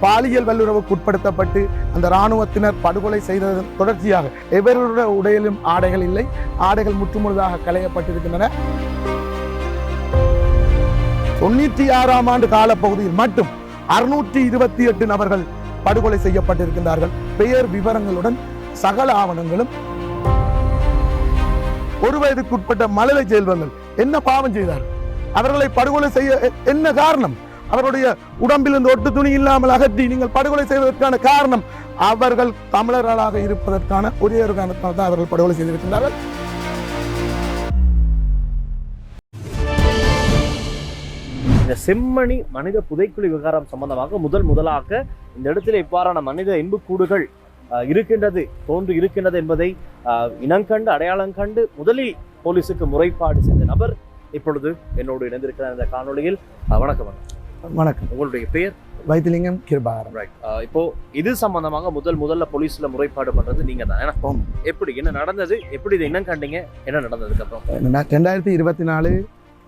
பாலியல் வல்லுறவுக்கு உட்படுத்தப்பட்டு அந்த இராணுவத்தினர் படுகொலை செய்ததன் தொடர்ச்சியாக எவருடைய உடையிலும் ஆடைகள் இல்லை. ஆடைகள் முற்றுமுழுதாக களையப்பட்டிருக்கின்றன. தொண்ணூற்றி ஆறாம் ஆண்டு காலப்பகுதியில் மட்டும் அறுநூற்றி இருபத்தி எட்டு நபர்கள் படுகொலை செய்யப்பட்டிருக்கின்றார்கள். பெயர் விவரங்களுடன் சகல ஆவணங்களும். ஒரு வயதுக்குட்பட்ட மழலை செல்வங்கள் என்ன பாவம் செய்தார்கள்? அவர்களை படுகொலை செய்ய என்ன காரணம்? அவருடைய உடம்பில் இருந்து ஒட்டு துணி இல்லாமல் அகற்றி நீங்கள் படுகொலை செய்வதற்கான காரணம் அவர்கள் தமிழர்களாக இருப்பதற்கான ஒரே ஒரு காரணத்தால் தான் அவர்கள் படுகொலை செய்திருக்கின்றார்கள் இந்த செம்மணி மனித புதைக்குழி விவகாரம் சம்பந்தமாக முதல் முதலாக இந்த இடத்துல இவ்வாறான மனித இன்புக்கூடுகள் இருக்கின்றது தோன்றி இருக்கின்றது என்பதை இனங்கண்டு அடையாளம் கண்டு முதலில் போலீசுக்கு முறைப்பாடு செய்த நபர் இப்பொழுது என்னோடு இணைந்திருக்கிறார் இந்த காணொளியில் வணக்கம் வணக்கம். வணக்கம். உங்களுடைய பெயர்? வைத்திலிங்கம் கிருபாகரன். ரைட் இப்போ இது சம்பந்தமாக முதல் முதல்ல போலீஸ்ல முறைப்பாடு பண்றது நீங்க தான் ஏன்னா. எப்படி என்ன நடந்தது? எப்படி இதை இனம் கண்டீங்க? என்ன நடந்ததுக்கு அப்புறம்? ரெண்டாயிரத்தி இருபத்தி நாலு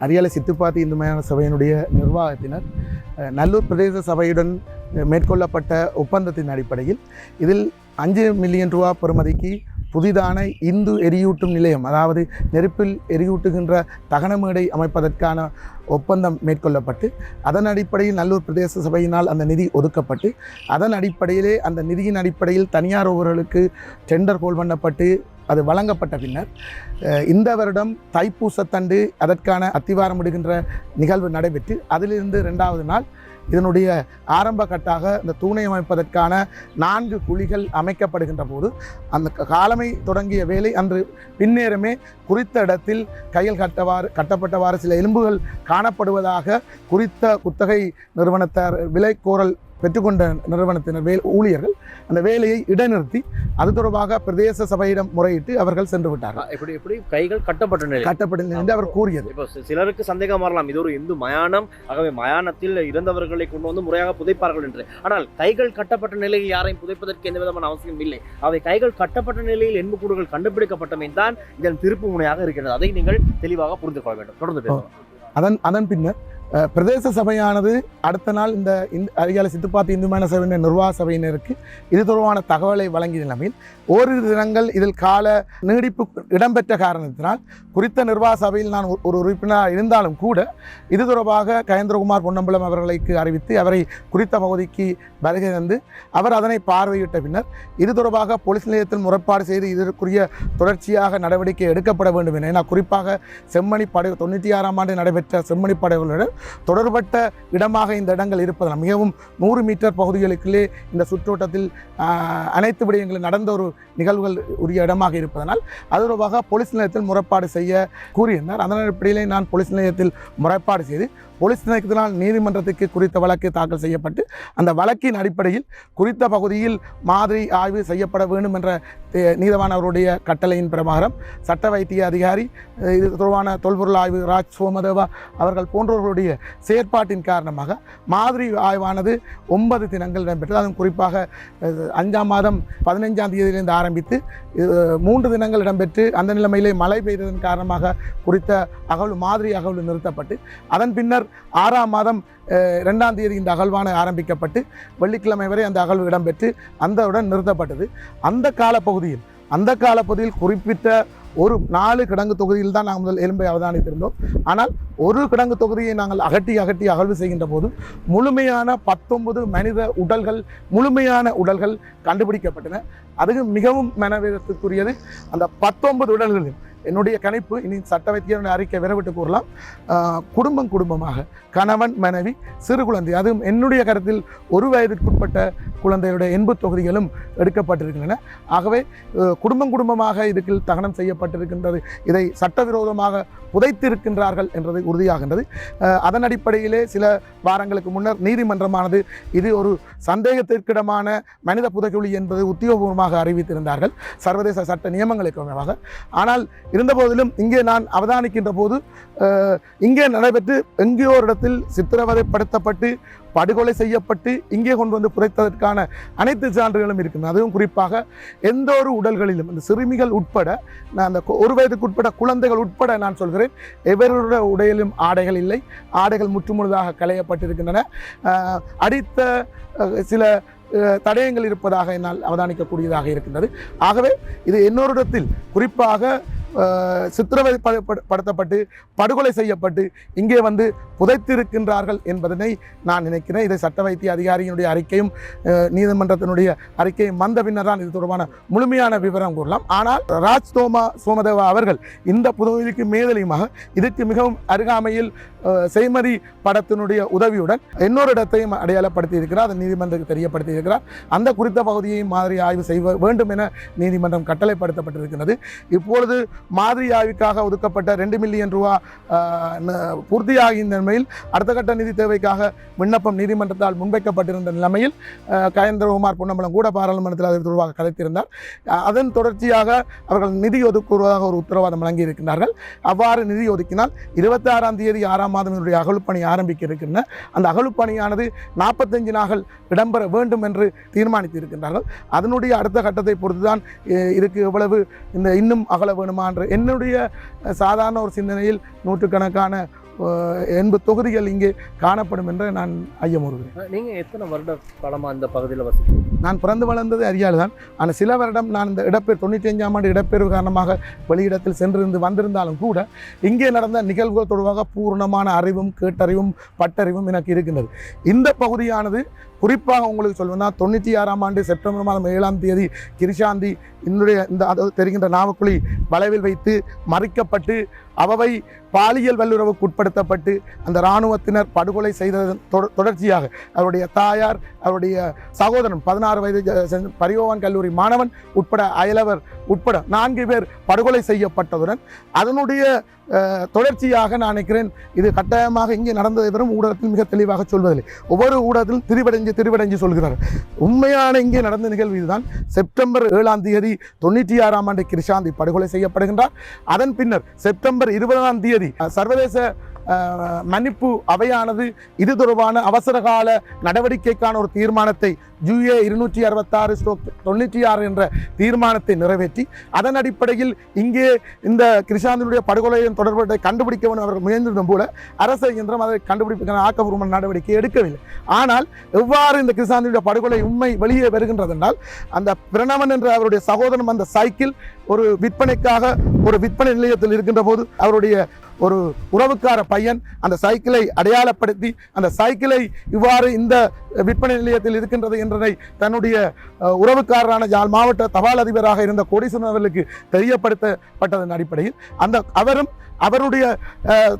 அரியாலை சித்துப்பாத்தி இந்து மயான சபையினுடைய நிர்வாகத்தினர் நல்லூர் பிரதேச சபையுடன் மேற்கொள்ளப்பட்ட ஒப்பந்தத்தின் அடிப்படையில் இதில் அஞ்சு மில்லியன் ரூபா பெறுமதிக்கு புதிதான இந்து எரியூட்டும் நிலையம் அதாவது நெருப்பில் எரியூட்டுகின்ற தகனமேடை அமைப்பதற்கான ஒப்பந்தம் மேற்கொள்ளப்பட்டு அதன் அடிப்படையில் நல்லூர் பிரதேச சபையினால் அந்த நிதி ஒதுக்கப்பட்டு அதன் அடிப்படையிலே அந்த நிதியின் அடிப்படையில் தனியார் ஒருவர்களுக்கு டெண்டர் கோல் பண்ணப்பட்டு அது வழங்கப்பட்ட பின்னர் இந்த வருடம் தைப்பூசத்தண்டு அதற்கான அத்திவாரமிடுகின்ற நிகழ்வு நடைபெற்று அதிலிருந்து ரெண்டாவது நாள் இதனுடைய ஆரம்ப கட்டாக இந்த தூணை அமைப்பதற்கான நான்கு குழிகள் அமைக்கப்படுகின்ற போது அந்த க- காலமை தொடங்கிய வேலை அன்று பின்னேறமே குறித்த இடத்தில் கையில் கட்டவாறு கட்டப்பட்டவாறு சில எலும்புகள் காணப்படுவதாக குறித்த குத்தகை நிறுவனத்தார் விலை கோரல் பெற்றுக்கொண்ட நிறுவனத்தினர் வே ஊழியர்கள் அந்த வேலையை இடைநிறுத்தி அது தொடர்பாக பிரதேச சபையிடம் முறையிட்டு அவர்கள் சென்று விட்டார்கள். அஹ், எப்படி எப்படி கைகள் கட்டப்பட்ட நிலை கட்டப்படும் என்று அவர் கூறியது. இப்போ சிலருக்கு சந்தேகம் வரலாம் இது ஒரு இந்து மயானம். ஆகவே மயானத்தில் இறந்தவர்களை கொண்டு வந்து முறையாக புதைப்பார்கள் என்று. ஆனால் கைகள் கட்டப்பட்ட நிலையில் யாரையும் புதைப்பதற்கு எந்த விதமான அவசியம் இல்லை. அவை கைகள் கட்டப்பட்ட நிலையில் எண்புக்கூடுகள் கண்டுபிடிக்கப்பட்டமை தான் இதன் திருப்பு முனையாக இருக்கிறது அதை நீங்கள் தெளிவாக புரிந்து கொள்ள வேண்டும். தொடர்ந்து அதன் அதன் பின்னர் பிரதேச சபையானது அடுத்த நாள் இந்த இந்த அரியாலை சித்துப்பாத்தி இந்துமான சபையினர் நிர்வாக சபையினருக்கு இது தொடர்பான தகவலை வழங்கிய நிலைமையில் ஓரிரு தினங்கள் இதில் கால நீடிப்பு இடம்பெற்ற காரணத்தினால் குறித்த நிர்வாக சபையில் நான் ஒரு- உறுப்பினராக இருந்தாலும் கூட இது தொடர்பாக கயேந்திரகுமார் பொன்னம்பலம் அவர்களுக்கு அறிவித்து அவரை குறித்த பகுதிக்கு வருகை தந்து அவர் அதனை பார்வையிட்ட பின்னர் இது தொடர்பாக போலீஸ் நிலையத்தில் முறைப்பாடு செய்து இதற்குரிய தொடர்ச்சியாக நடவடிக்கை எடுக்கப்பட வேண்டும் என குறிப்பாக செம்மணி படை தொண்ணூற்றி ஆறாம் ஆண்டு நடைபெற்ற செம்மணி படைகளுடன் தொடர்பட்ட இடமாக இந்த இடங்கள் இருப்பதால் மிகவும் நூறு மீட்டர் பகுதிகளுக்குள்ளே இந்த சுற்றோட்டத்தில் அனைத்து விடயங்களும் நடந்த ஒரு நிகழ்வுகள் உரிய இடமாக இருப்பதனால் அது தொடர்பாக போலீஸ் நிலையத்தில் முறைப்பாடு செய்ய கூறியிருந்தார். அதன் அடிப்படையிலே நான் போலீஸ் நிலையத்தில் முறைப்பாடு செய்து போலீஸ் நிலையத்தினால் நீதிமன்றத்துக்கு குறித்த வழக்கு தாக்கல் செய்யப்பட்டு அந்த வழக்கின் அடிப்படையில் குறித்த பகுதியில் மாதிரி ஆய்வு செய்யப்பட வேண்டும் என்ற அஹ், நீதவான் அவருடைய கட்டளையின் பிரகாரம் சட்ட வைத்திய அதிகாரி இது தொடர்பான தொல்பொருள் ஆய்வு ராஜ் சோமதேவா அவர்கள் போன்றவர்களுடைய செயற்பாட்டின் காரணமாக மாதிரி ஆய்வானது ஒன்பது தினங்கள் இடம்பெற்றது. அதுவும் குறிப்பாக அஞ்சாம் மாதம் பதினைஞ்சாம் தேதியிலிருந்து ஆரம்பித்து மூன்று தினங்கள் இடம்பெற்று அந்த நிலைமையிலே மழை பெய்ததன் காரணமாக குறித்த அகவல் மாதிரி அகவல் நிறுத்தப்பட்டு அதன் பின்னர் ஆறாம் மாதம் ரெண்டாம் தேதி இந்த அகழ்வான ஆரம்பிக்கப்பட்டு வெள்ளிக்கிழமை வரை அந்த அகழ்வு இடம்பெற்று அந்தவுடன் நிறுத்தப்பட்டது. அந்த காலப்பகுதியில் அந்த காலப்பகுதியில் குறிப்பிட்ட ஒரு நாலு கிடங்கு தொகுதியில் தான் நாங்கள் முதல் எலும்பை அவதானித்திருந்தோம். ஆனால் ஒரு கிடங்கு தொகுதியை நாங்கள் அகட்டி அகட்டி அகழ்வு செய்கின்ற போது முழுமையான பத்தொன்பது மனித உடல்கள் முழுமையான உடல்கள் கண்டுபிடிக்கப்பட்டன. அதுவும் மிகவும் மனவேதத்துக்குரியது. அந்த பத்தொன்பது உடல்களில் என்னுடைய கணிப்பு இனி சட்டவைத்தியருடைய அறிக்கை விரைவிட்டு கூறலாம். குடும்பம் குடும்பமாக கணவன் மனைவி சிறு குழந்தை அதுவும் என்னுடைய கருத்தில் ஒரு வயதிற்குட்பட்ட குழந்தைகளுடைய எண்பு தொகுதிகளும் எடுக்கப்பட்டிருக்கின்றன. ஆகவே குடும்பம் குடும்பமாக இதுக்கு தகனம் செய்யப்பட்டிருக்கின்றது. இதை சட்டவிரோதமாக புதைத்திருக்கின்றார்கள் என்றது உறுதியாகின்றது. அதன் அடிப்படையிலே சில வாரங்களுக்கு முன்னர் நீதிமன்றமானது இது ஒரு சந்தேகத்திற்கிடமான மனித புதைக்குழி என்பது உத்தியோகபூர்வமாக அறிவித்திருந்தார்கள். சர்வதேச சட்ட நியமங்களுக்கு அமைவாக ஆனால் இருந்தபோதிலும் இங்கே நான் அவதானிக்கின்ற போது இங்கே நடைபெற்று எங்கேயோ இடத்தில் சித்திரவதைப்படுத்தப்பட்டு படுகொலை செய்யப்பட்டு இங்கே கொண்டு வந்து புதைத்ததற்கான அனைத்து சான்றுகளும் இருக்குது அதுவும் குறிப்பாக எந்த ஒரு உடல்களிலும் இந்த சிறுமிகள் உட்பட நான் அந்த ஒரு வயதுக்கு உட்பட குழந்தைகள் உட்பட நான் சொல்கிறேன் எவருடைய உடையிலும் ஆடைகள் இல்லை. ஆடைகள் முற்றுமுழுதாக களையப்பட்டிருக்கின்றன. அடித்த சில தடயங்கள் இருப்பதாக என்னால் அவதானிக்கக்கூடியதாக இருக்கின்றது. ஆகவே இது இன்னொரு இடத்தில் குறிப்பாக சித்திரவதை படுத்தப்பட்டு படுகொலை செய்யப்பட்டு இங்கே வந்து புதைத்திருக்கின்றார்கள் என்பதனை நான் நினைக்கிறேன். இதை சட்ட வைத்திய அதிகாரியினுடைய அறிக்கையும் நீதிமன்றத்தினுடைய அறிக்கையும் வந்த பின்னர் தான் இது தொடர்பான முழுமையான விவரம் கூறலாம். ஆனால் ராஜ் தோமா சோமதேவா அவர்கள் இந்த புதுவைக்கு மேதலையுமாக இதற்கு மிகவும் அருகாமையில் செய்மதி படத்தினுடைய உதவியுடன் இன்னொரு இடத்தையும் அடையாளப்படுத்தி இருக்கிறார் அதை நீதிமன்றத்துக்கு தெரியப்படுத்தி இருக்கிறார் அந்த குறித்த பகுதியையும் மாதிரி ஆய்வு செய்ய வேண்டும் என நீதிமன்றம் கட்டளைப்படுத்தப்பட்டிருக்கிறது. இப்பொழுது மாதிரியாவிக்காக ஒதுக்கப்பட்ட ரெண்டு மில்லியன் ரூபா அஹ், ந- பூர்த்தியாகின்ற நிலையில் அடுத்த கட்ட நிதி தேவைக்காக விண்ணப்பம் நீதிமன்றத்தால் முன்வைக்கப்பட்டிருந்த நிலைமையில் கயந்திரகுமார் கயேந்திரகுமார் பொன்னம்பலம் கூட பாராளுமன்றத்தில் அது தொடர்பாக கலைத்திருந்தார். அதன் தொடர்ச்சியாக அவர்கள் நிதி ஒதுக்குவதாக ஒரு உத்தரவாதம் வழங்கி இருக்கின்றார்கள் அவ்வாறு நிதி ஒதுக்கினால் இருபத்தி ஆறாம் தேதி ஆறாம் மாதம் இதனுடைய அகழுப்பணி ஆரம்பிக்க இருக்கின்றன அந்த அகழுப்பணியானது நாற்பத்தஞ்சு நாட்கள் இடம்பெற வேண்டும் என்று தீர்மானித்து இருக்கின்றார்கள் அதனுடைய அடுத்த கட்டத்தை பொறுத்துதான் அஹ், இதுக்கு எவ்வளவு இந்த இன்னும் அகல வேணுமா என்ற என்னுடைய சாதாரண ஒரு சிந்தனையில் நூற்றுக்கணக்கான எண்பது தொகுதிகள் இங்கே காணப்படும் என்று நான் ஐயமுறுகிறேன். நீங்க எத்தனை வருட காலமா இந்த பகுதியில் வசிக்கிறீங்க? நான் பிறந்து வளர்ந்தது அறியால் தான். ஆனால் சில வருடம் நான் இந்த இடப்பெயர் தொண்ணூற்றி அஞ்சாம் ஆண்டு இடப்பெயர்வு காரணமாக வெளியிடத்தில் சென்றிருந்து வந்திருந்தாலும் கூட இங்கே நடந்த நிகழ்வுகள் தொடர்பாக பூர்ணமான அறிவும் கேட்டறிவும் பட்டறிவும் எனக்கு இருக்கின்றது. இந்த பகுதியானது குறிப்பாக உங்களுக்கு சொல்வேன்னா தொண்ணூற்றி ஆறாம் ஆண்டு செப்டம்பர் மாதம் ஏழாம் தேதி கிருஷாந்தி என்னுடைய இந்த அதாவது தெரிகின்ற நாவக்குழி வளைவில் வைத்து மறிக்கப்பட்டு அவவை பாலியல் வல்லுறவுக்கு உட்படுத்தப்பட்டு அந்த இராணுவத்தினர் படுகொலை செய்ததன் தொட- தொடர்ச்சியாக அவருடைய தாயார் அவருடைய சகோதரன் பதினாறு வயது ஜ- பரியோவான் கல்லூரி மாணவன் உட்பட அயலவர் உட்பட நான்கு பேர் படுகொலை செய்யப்பட்டதுடன் அதனுடைய தொடர்ச்சியாக நான் நினைக்கிறேன் இது கட்டாயமாக இங்கே நடந்ததை பெறும் ஊடகத்தில் மிக தெளிவாக சொல்வதில்லை. ஒவ்வொரு ஊடகத்தில் திரிவடைஞ்சு திரிவடைஞ்சு சொல்கிறார்கள் உண்மையான இங்கே நடந்த நிகழ்வு இதுதான். செப்டம்பர் ஏழாம் தேதி தொண்ணூற்றி ஆறாம் ஆண்டு கிருஷாந்தி படுகொலை செய்யப்படுகின்றார். அதன் பின்னர் செப்டம்பர் இருபதாம் தேதி சர்வதேச மன்னிப்பு அவையானது இது தொடர்பான அவசரகால நடவடிக்கைக்கான ஒரு தீர்மானத்தை யுஏ இருநூற்றி அறுபத்தாறு ஸ்ட்ரோக் தொண்ணூற்றி ஆறு என்ற தீர்மானத்தை நிறைவேற்றி அதன் அடிப்படையில் இங்கே இந்த கிருஷாந்தினுடைய படுகொலையின் தொடர்புடைய கண்டுபிடிக்க வேண்டும் அவர்கள் முயன்றிருந்தும் போல அரசு இயந்திரம் அதை கண்டுபிடிப்புக்கான ஆக்கப்பூர்வமான நடவடிக்கை எடுக்கவில்லை. ஆனால் எவ்வாறு இந்த கிருஷாந்தினுடைய படுகொலை உண்மை வெளியே வருகின்றது என்றால் அந்த பிரணவன் என்ற அவருடைய சகோதரன் அந்த சைக்கிள் ஒரு விற்பனைக்காக ஒரு விற்பனை நிலையத்தில் இருக்கின்ற போது அவருடைய ஒரு உறவுக்கார பையன் அந்த சைக்கிளை அடையாளப்படுத்தி அந்த சைக்கிளை இவ்வாறு இந்த விற்பனை நிலையத்தில் இருக்கின்றது என்றதை தன்னுடைய உறவுக்காரரான யாழ் மாவட்ட தபால் அதிபராக இருந்த கோடீஸ்வரன் அவர்களுக்கு தெரியப்படுத்தப்பட்டதன் அடிப்படையில் அந்த அவரும் அவருடைய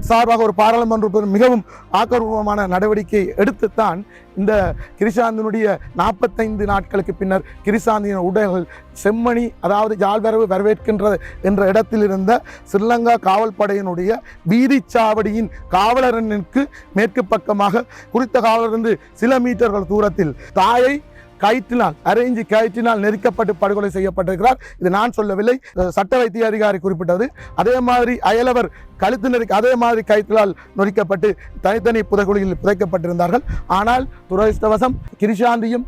சார்பாக ஒரு பாராளுமன்ற மிகவும் ஆக்கப்பூர்வமான நடவடிக்கை எடுத்துத்தான் இந்த கிரிசாந்தினுடைய நாற்பத்தைந்து நாட்களுக்கு பின்னர் கிரிசாந்தியின் உடைகள் செம்மணி அதாவது ஜால்வரவு வரவேற்கின்றது என்ற இடத்தில் இருந்த ஸ்ரீலங்கா காவல்படையினுடைய வீதிச்சாவடியின் காவலரனுக்கு மேற்கு பக்கமாக குறித்த காவலரிருந்து சில மீட்டர்கள் தூரத்தில் தாயை கயிற்றினால் அரேஞ்சு கயிற்றினால் நெருக்கப்பட்டு படுகொலை செய்யப்பட்டிருக்கிறார். இது நான் சொல்லவில்லை. சட்ட வைத்திய அதிகாரி குறிப்பிட்டது. அதே மாதிரி அயலவர் கழுத்து நெருக்க அதே மாதிரி கயிற்றினால் நொறிக்கப்பட்டு தனித்தனி புதைக்குழியில் புதைக்கப்பட்டிருந்தார்கள். ஆனால் துரதிருஷ்டவசம் கிரிஷாந்தியும்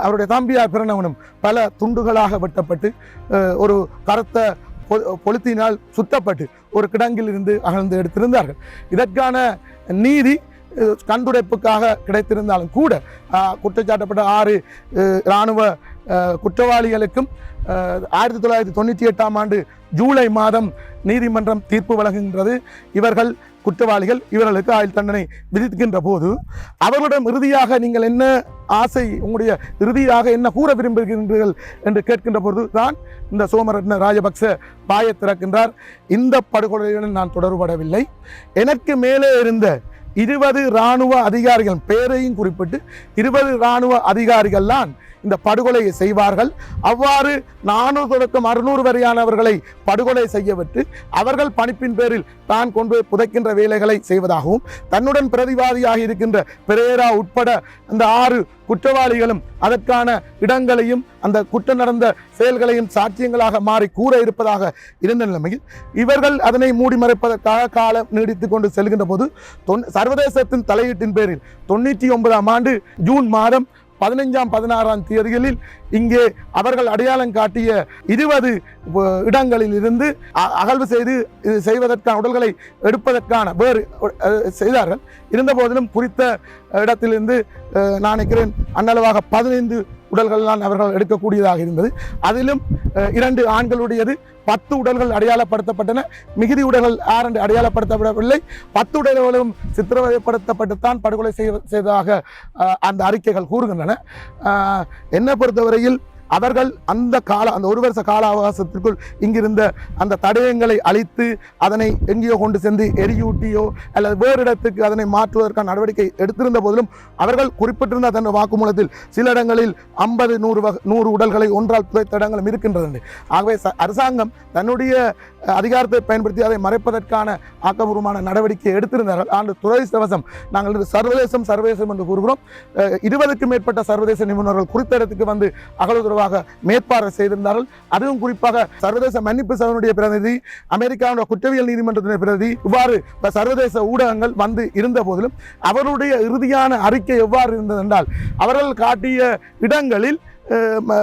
அவருடைய தம்பியார் பிறந்தவனும் பல துண்டுகளாக வெட்டப்பட்டு ஒரு கருத்த பொ- சுத்தப்பட்டு ஒரு கிடங்கில் இருந்து அகழ்ந்து எடுத்திருந்தார்கள். இதற்கான நீதி கண்டுடைப்புக்காக கிடைத்திருந்தாலும் கூட குற்றச்சாட்டப்பட்ட ஆறு இராணுவ குற்றவாளிகளுக்கும் ஆயிரத்தி தொள்ளாயிரத்தி தொண்ணூற்றி எட்டாம் ஆண்டு ஜூலை மாதம் நீதிமன்றம் தீர்ப்பு வழங்குகின்றது. இவர்கள் குற்றவாளிகள் இவர்களுக்கு ஆயுள் தண்டனை விதிக்கின்ற போது அவர்களிடம் இறுதியாக நீங்கள் என்ன ஆசை உங்களுடைய இறுதியாக என்ன கூற விரும்புகின்றீர்கள் என்று கேட்கின்ற போது தான் இந்த சோமரத்ன ராஜபக்ச பாய திறக்கின்றார். இந்த படுகொலையுடன் நான் தொடர்படவில்லை. எனக்கு மேலே இருந்த இருபது இராணுவ அதிகாரிகள் பேரையும் குறிப்பிட்டு இருபது இராணுவ அதிகாரிகள் தான் இந்த படுகொலையை செய்வார்கள். அவ்வாறு நானூறு தொடக்கம் அறுநூறு வரையானவர்களை படுகொலை செய்யவிட்டு அவர்கள் பணிப்பின் பேரில் தான் கொண்டு போய் புதைக்கின்ற வேலைகளை செய்வதாகவும் தன்னுடன் பிரதிவாதியாக இருக்கின்ற பெரேரா உட்பட அந்த ஆறு குற்றவாளிகளும் அதற்கான இடங்களையும் அந்த குற்றம் நடந்த செயல்களையும் சாட்சியங்களாக மாறி கூற இருப்பதாக இருந்த நிலைமையில் இவர்கள் அதனை மூடி மறைப்பதற்காக காலம் நீடித்து கொண்டு செல்கின்ற போது தொன் சர்வதேசத்தின் தலையீட்டின் பேரில் தொண்ணூற்றி ஒன்பதாம் ஆண்டு ஜூன் மாதம் பதினைஞ்சாம் பதினாறாம் தேதிகளில் இங்கே அவர்கள் அடையாளம் காட்டிய இருபது இடங்களில் இருந்து அகழ்வு செய்து இது செய்வதற்கான உடல்களை எடுப்பதற்கான வேறு செய்தார்கள். இருந்தபோதிலும் குறித்த இடத்திலிருந்து நான் நினைக்கிறேன் அன்னளவாக பதினைந்து உடல்கள்லாம் அவர்கள் எடுக்கக்கூடியதாக இருந்தது. அதிலும் இரண்டு ஆண்களுடையது. பத்து உடல்கள் அடையாளப்படுத்தப்பட்டன. மிகுதி உடல்கள் ஆரண்டு அடையாளப்படுத்தப்படவில்லை. பத்து உடல்களும் சித்திரவதைப்படுத்தப்பட்டுத்தான் படுகொலை செய்வ- செய்ததாக அந்த அறிக்கைகள் கூறுகின்றன. என்னை பொறுத்தவரையில் அவர்கள் அந்த கால அந்த ஒரு வருஷ கால அவகாசத்திற்குள் இங்கிருந்த அந்த தடயங்களை அழித்து அதனை எங்கேயோ கொண்டு சென்று எரியூட்டியோ அல்லது வேறு இடத்துக்கு அதனை மாற்றுவதற்கான நடவடிக்கை எடுத்திருந்த போதிலும் அவர்கள் குறிப்பிட்டிருந்த தன் வாக்குமூலத்தில் சில இடங்களில் ஐம்பது நூறு வக நூறு உடல்களை ஒன்றால் புதைத்த இடங்களும் இருக்கின்றது ஆகவே ச- அரசாங்கம் தன்னுடைய அதிகாரத்தை பயன்படுத்தி அதை மறைப்பதற்கான ஆக்கபூர்வமான நடவடிக்கை எடுத்திருந்தார்கள். ஆண்டு துரதிர்ஷ்டவசம் நாங்கள் சர்வதேசம் சர்வதேசம் என்று கூறுகிறோம். இருபதுக்கும் மேற்பட்ட சர்வதேச நிபுணர்கள் குறித்த இடத்துக்கு வந்து அகழ்வுறவாக மேற்பார்வை செய்திருந்தார்கள். அதுவும் குறிப்பாக சர்வதேச மன்னிப்பு சபையினுடைய பிரதிநிதி அமெரிக்காவுடைய குற்றவியல் நீதிமன்றத்தினுடைய பிரதிநிதி இவ்வாறு சர்வதேச ஊடகங்கள் வந்து இருந்த போதிலும் அவருடைய இறுதியான அறிக்கை எவ்வாறு இருந்தது என்றால் அவர்கள் காட்டிய இடங்களில்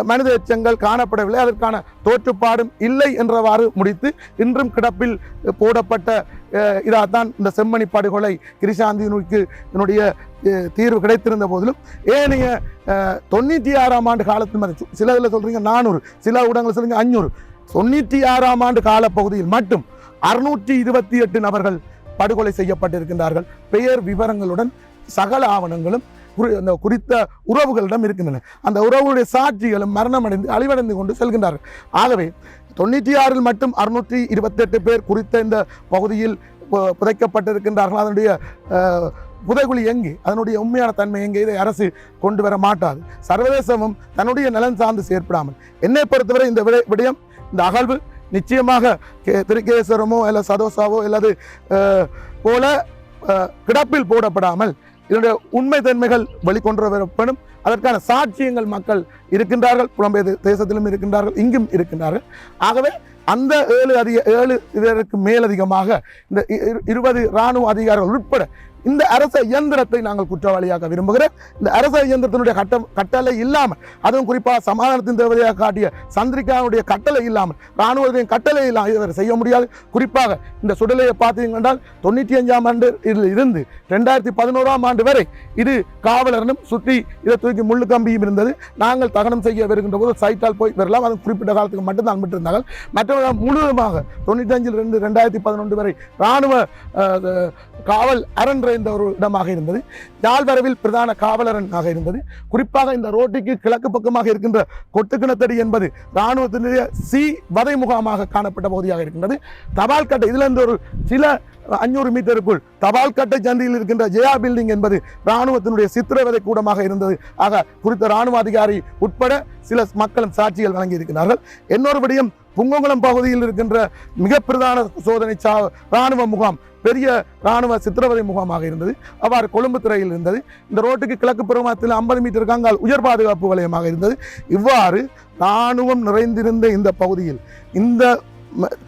மனித எச்சங்கள் காணப்படவில்லை. அதற்கான தோற்றுப்பாடும் இல்லை என்றவாறு முடித்து இன்றும் கிடப்பில் போடப்பட்ட இதாக தான் இந்த செம்மணி படுகொலை கிரிசாந்தினுக்கு என்னுடைய தீர்வு கிடைத்திருந்த போதிலும் ஏனைய தொண்ணூற்றி ஆறாம் ஆண்டு காலத்தில் மாதிரி சில இதில் சொல்றீங்க நானூறு சில ஊடகங்கள் சொல்றீங்க அஞ்சூறு தொண்ணூற்றி ஆறாம் ஆண்டு காலப்பகுதியில் மட்டும் அறுநூற்றி இருபத்தி எட்டு நபர்கள் படுகொலை செய்யப்பட்டிருக்கின்றார்கள். பெயர் விவரங்களுடன் சகல ஆவணங்களும் குறி- அந்த குறித்த உறவுகளிடம் இருக்கின்றன. அந்த உறவுடைய சாட்சிகளும் மரணமடைந்து அழிவடைந்து கொண்டு செல்கின்றார்கள். ஆகவே தொண்ணூற்றி ஆறில் மட்டும் அறுநூற்றி இருபத்தெட்டு பேர் குறித்த இந்த பகுதியில் பு- புதைக்கப்பட்டிருக்கின்றார்கள். அதனுடைய புதைகுழி எங்கே? அதனுடைய உண்மையான தன்மை எங்கே? இதை அரசு கொண்டு வர மாட்டாது. சர்வதேசமும் தன்னுடைய நலன் சார்ந்து செயற்படாமல். என்னை பொறுத்தவரை இந்த விடய- விடயம் இந்த அகழ்வு நிச்சயமாக கே- திருக்கேஸ்வரமோ இல்லை சதோசாவோ அல்லது போல கிடப்பில் போடப்படாமல் இதனுடைய உண்மை தன்மைகள் வெளிக்கொண்டு வரப்படும் அதற்கான சாட்சியங்கள் மக்கள் இருக்கின்றார்கள் புலம்பெயர் தேசத்திலும் இருக்கின்றார்கள் இங்கும் இருக்கின்றார்கள். ஆகவே அந்த ஏழு அதிக ஏழு இதற்கு மேலதிகமாக இந்த இரு- இருபது இராணுவ அதிகாரிகள் உட்பட இந்த அரச இயந்திரத்தை நாங்கள் குற்றவாளியாக விரும்புகிறோம். இந்த அரச இயந்திரத்தினுடைய கட்டம் கட்டளை இல்லாமல் அதுவும் குறிப்பாக சமாதானத்தின் தேவதையாக காட்டிய சந்திரிகாவுடைய கட்டளை இல்லாமல் இராணுவத்தின் கட்டளை இல்லாமல் இதுவரை செய்ய முடியாது. குறிப்பாக இந்த சுடலையை பார்த்தீங்க தொண்ணூற்றி அஞ்சாம் ஆண்டு இதில் இருந்து ரெண்டாயிரத்தி பதினோராம் ஆண்டு வரை இது காவலரனும் சுற்றி இதை தூக்கி முள்ளு கம்பியும் இருந்தது. நாங்கள் தகனம் செய்ய வருகின்ற போது சைட்டால் போய் வரலாம் அது குறிப்பிட்ட காலத்துக்கு மட்டும்தான் விட்டிருந்தார்கள். மற்றவர்கள் முழுவதுமாக தொண்ணூத்தஞ்சில் இருந்து ரெண்டாயிரத்தி பதினொன்று வரை இராணுவ காவல் அரண் இந்த ஒரு இடமாக இருந்தது. யாழ்வரவில் பிரதான காவலரனாக இருந்தது. குறிப்பாக இந்த ரோட்டுக்கு கிழக்கு பக்கமாக இருக்கின்ற கொட்டுக்கிணத்தடி என்பது இராணுவத்தினுடைய சி வதை முகாமாக காணப்பட்ட பகுதியாக இருக்கின்றது. தபால் கட்டை இதிலிருந்து ஒரு சில அஞ்சூறு மீட்டருக்குள் தபால் கட்டை சந்தியில் இருக்கின்ற ஜெயா பில்டிங் என்பது இராணுவத்தினுடைய சித்திரவதை கூடமாக இருந்தது. ஆக குறித்த இராணுவ அதிகாரி உட்பட சில மக்களும் சாட்சிகள் வழங்கியிருக்கிறார்கள். இன்னொரு விடயம் புங்கங்குளம் பகுதியில் இருக்கின்ற மிக பிரதான சோதனை சா இராணுவ முகாம் பெரிய இராணுவ சித்திரவதை முகாமாக இருந்தது. அவ்வாறு கொழும்பு துறையில் இருந்தது. இந்த ரோட்டுக்கு கிழக்கு பெருமாத்தில் ஐம்பது மீட்டர் காங்கால் உயர் பாதுகாப்பு வலயமாக இருந்தது. இவ்வாறு இராணுவம் நிறைந்திருந்த இந்த பகுதியில் இந்த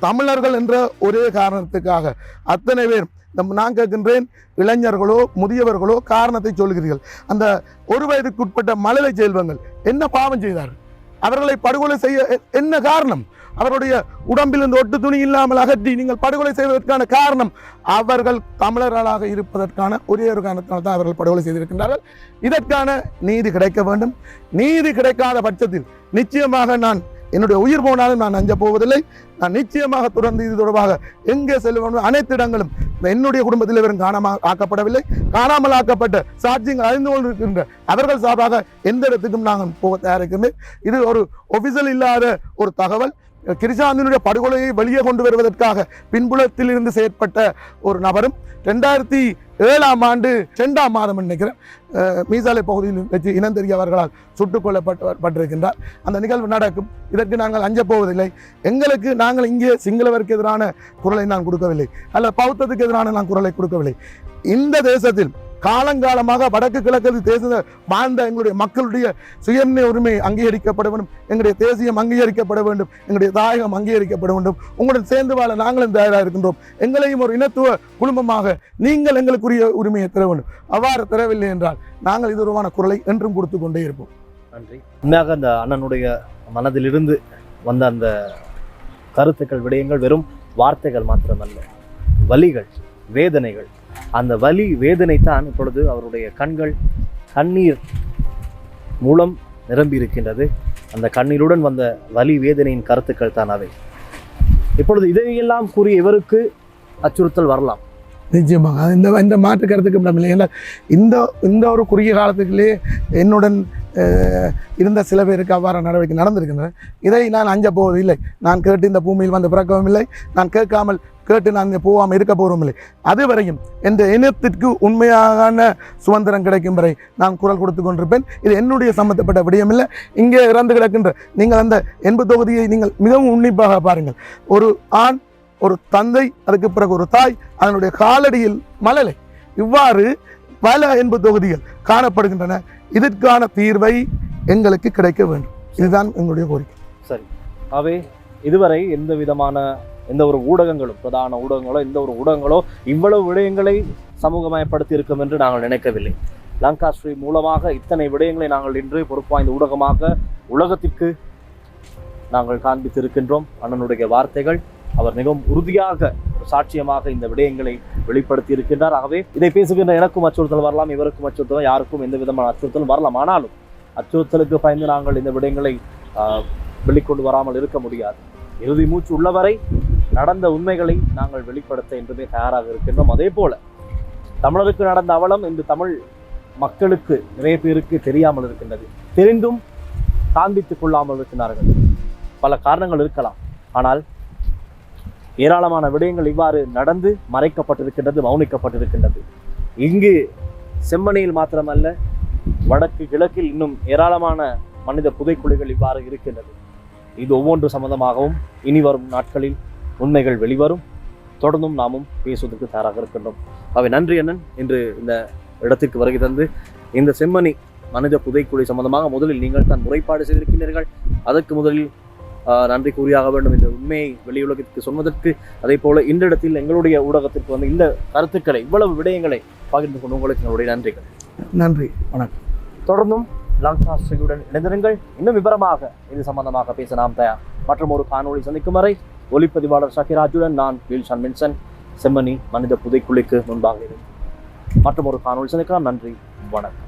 தமிழர்கள் என்ற ஒரே காரணத்துக்காக அத்தனை பேர் நம் நான் கேட்கின்றேன் இளைஞர்களோ முதியவர்களோ காரணத்தை சொல்கிறீர்கள். அந்த ஒரு வயதுக்குட்பட்ட மழலை செல்வங்கள் என்ன பாவம் செய்தார்கள்? அவர்களை படுகொலை செய்ய என்ன காரணம்? அவருடைய உடம்பில் ஒட்டு துணி இல்லாமல் அகற்றி நீங்கள் படுகொலை செய்வதற்கான காரணம் அவர்கள் தமிழர்களாக இருப்பதற்கான ஒரே ஒரு காரணத்தினால் தான் அவர்கள் படுகொலை செய்திருக்கின்றார்கள். இதற்கான நீதி கிடைக்க வேண்டும். நீதி கிடைக்காத பட்சத்தில் நிச்சயமாக நான் என்னுடைய உயிர் போனாலும் நான் அஞ்ச போவதில்லை. நான் நிச்சயமாக தொடர்ந்து இது தொடர்பாக எங்கே செல்ல அனைத்து இடங்களும் என்னுடைய குடும்பத்தில் இவரும் காணாமல் ஆக்கப்படவில்லை. காணாமல் ஆக்கப்பட்ட சாட்சியங்கள் அறிந்து கொண்டிருக்கின்ற அவர்கள் சார்பாக எந்த இடத்துக்கும் நாங்கள் போக தயாரிக்கின்றேன் இது ஒரு ஒபிசல் இல்லாத ஒரு தகவல். கிரிசாந்தினுடைய படுகொலையை வெளியே கொண்டு வருவதற்காக பின்புலத்தில் இருந்து செயற்பட்ட ஒரு நபரும் ரெண்டாயிரத்தி ஏழாம் ஆண்டு செண்டாம் மாதம் நினைக்கிறேன். மீசாலை பகுதியில் வச்சு இனந்தெரியவர்களால் சுட்டுக் கொல்லப்பட்டிருக்கின்றார் அந்த நிகழ்வு நடக்கும். இதற்கு நாங்கள் அஞ்சப் போவதில்லை எங்களுக்கு நாங்கள் இங்கே சிங்களவருக்கு எதிரான குரலை நான் கொடுக்கவில்லை. அல்ல பௌத்தத்துக்கு எதிரான நான் குரலை கொடுக்கவில்லை. இந்த தேசத்தில் காலங்காலமாக வடக்கு கிழக்கு தேச வாழ்ந்த எங்களுடைய மக்களுடைய சுயநிலை உரிமை அங்கீகரிக்கப்பட வேண்டும். எங்களுடைய தேசியம் அங்கீகரிக்கப்பட வேண்டும். எங்களுடைய தாயகம் அங்கீகரிக்கப்பட வேண்டும். உங்களுடன் சேர்ந்து வாழ நாங்களும் தயாராக இருக்கின்றோம். எங்களையும் ஒரு இனத்துவ குடும்பமாக நீங்கள் எங்களுக்குரிய உரிமையை தர வேண்டும். அவ்வாறு தரவில்லை என்றால் நாங்கள் இது உருவான குரலை என்றும் கொடுத்து கொண்டே இருப்போம். நன்றி. உண்மையாக அந்த அண்ணனுடைய மனதிலிருந்து வந்த அந்த கருத்துக்கள் விடயங்கள் வெறும் வார்த்தைகள் மாத்திரமல்ல. வலிகள் வேதனைகள் அந்த வலி வேதனை தான் இப்பொழுது அவருடைய கண்கள் கண்ணீர் மூலம் நிரம்பி இருக்கின்றது. அந்த கண்ணீருடன் வந்த வலி வேதனையின் கருத்துக்கள் தான் அவை. இப்பொழுது இதையெல்லாம் கூறிய இவருக்கு அச்சுறுத்தல் வரலாம். நிச்சயமாக. இந்த இந்த மாற்று கருத்துக்கு இல்லை இந்த இந்த ஒரு குறுகிய காலத்துக்குள்ளே என்னுடன் இருந்த சில பேருக்கு அவ்வாறு நடவடிக்கை நடந்திருக்கின்றன. இதை நான் அஞ்ச போவதில்லை. நான் கேட்டு இந்த பூமியில் வந்து பிறக்கவும் இல்லை. நான் கேட்காமல் கேட்டு நான் இங்கே போகாமல் இருக்க போகிறோம் இல்லை. அதுவரையும் இந்த இனத்திற்கு உண்மையான சுதந்திரம் கிடைக்கும் வரை நான் குரல் கொடுத்து கொண்டிருப்பேன். இது என்னுடைய சம்மந்தப்பட்ட விடயம் இல்லை. இங்கே இறந்து கிடக்கின்ற நீங்கள் அந்த எண்பு தொகுதியை நீங்கள் மிகவும் உன்னிப்பாக பாருங்கள். ஒரு ஆண் ஒரு தந்தை அதுக்கு பிறகு ஒரு தாய் அதனுடைய காலடியில் மலலை. இவ்வாறு பல எண்பு தொகுதிகள் காணப்படுகின்றன. இதற்கான தீர்வை எங்களுக்கு கிடைக்க வேண்டும். இதுதான் எங்களுடைய கோரிக்கை. அவை இதுவரை எந்த விதமான எந்த ஒரு ஊடகங்களும் பிரதான ஊடகங்களோ எந்த ஒரு ஊடகங்களோ இவ்வளவு விடயங்களை சமூகமயப்படுத்தி இருக்கும் என்று நாங்கள் நினைக்கவில்லை. லங்கா ஸ்ரீ மூலமாக இத்தனை விடயங்களை நாங்கள் இன்று பொறுப்பாய்ந்த ஊடகமாக உலகத்திற்கு நாங்கள் காண்பித்திருக்கின்றோம். அண்ணனுடைய வார்த்தைகள் அவர் மிகவும் உறுதியாக சாட்சியமாக இந்த விடயங்களை வெளிப்படுத்தி இருக்கின்றார் ஆகவே இதை பேசுகின்ற எனக்கும் அச்சுறுத்தல் வரலாம் இவருக்கும் அச்சுறுத்தல் யாருக்கும் எந்த விதமான அச்சுறுத்தலும் வரலாம். ஆனாலும் அச்சுறுத்தலுக்கு பயந்து நாங்கள் இந்த விடயங்களை வெளிக்கொண்டு வராமல் இருக்க முடியாது. இறுதி மூச்சு உள்ளவரை நடந்த உண்மைகளை நாங்கள் வெளிப்படுத்த என்றுமே தயாராக இருக்கின்றோம். அதே போல தமிழருக்கு நடந்த அவலம் இன்று தமிழ் மக்களுக்கு நிறைய பேருக்கு தெரியாமல் இருக்கின்றது. தெரிந்தும் காண்பித்துக் கொள்ளாமல் இருக்கிறார்கள் பல காரணங்கள் இருக்கலாம். ஆனால் ஏராளமான விடயங்கள் இவ்வாறு நடந்து மறைக்கப்பட்டிருக்கின்றது மௌனிக்கப்பட்டிருக்கின்றது. இங்கு செம்மணியில் மாத்திரமல்ல வடக்கு கிழக்கில் இன்னும் ஏராளமான மனித புதைக்குழிகள் இவ்வாறு இருக்கின்றது. இது ஒவ்வொன்று சம்பந்தமாகவும் இனி வரும் நாட்களில் உண்மைகள் வெளிவரும். தொடர்ந்தும் நாமும் பேசுவதற்கு தயாராக இருக்கின்றோம். அவை நன்றி அண்ணன் இன்று இந்த இடத்திற்கு வருகை தந்து இந்த செம்மணி மனித புதைக்குழி சம்பந்தமாக முதலில் நீங்கள் தான் முறைப்பாடு செய்திருக்கிறீர்கள் அதற்கு முதலில் நன்றி கூறியாக வேண்டும் இந்த உண்மையை வெளியுலகத்திற்கு சொன்னதற்கு அதே போல இந்த இடத்தில் எங்களுடைய ஊடகத்திற்கு வந்து இந்த கருத்துக்களை இவ்வளவு விடயங்களை பகிர்ந்து கொண்டு உங்களுக்கு எங்களுடைய நன்றிகள். நன்றி வணக்கம். தொடர்ந்தும் லங்கா ஸ்ரீயுடன் இணைந்திருங்கள். இன்னும் விவரமாக இது சம்பந்தமாக பேச நாம் தயார். மற்றும் ஒரு காணொளி சந்திக்கும் வரை ஒளிப்பதிவாளர் ஷகிராஜுடன் நான் வீல்ஷான் மின்சன் செம்மணி மனித புதைக்குழிக்கு முன்பாக இரு மற்றும் ஒரு காணொளி சந்திக்கலாம். நன்றி வணக்கம்.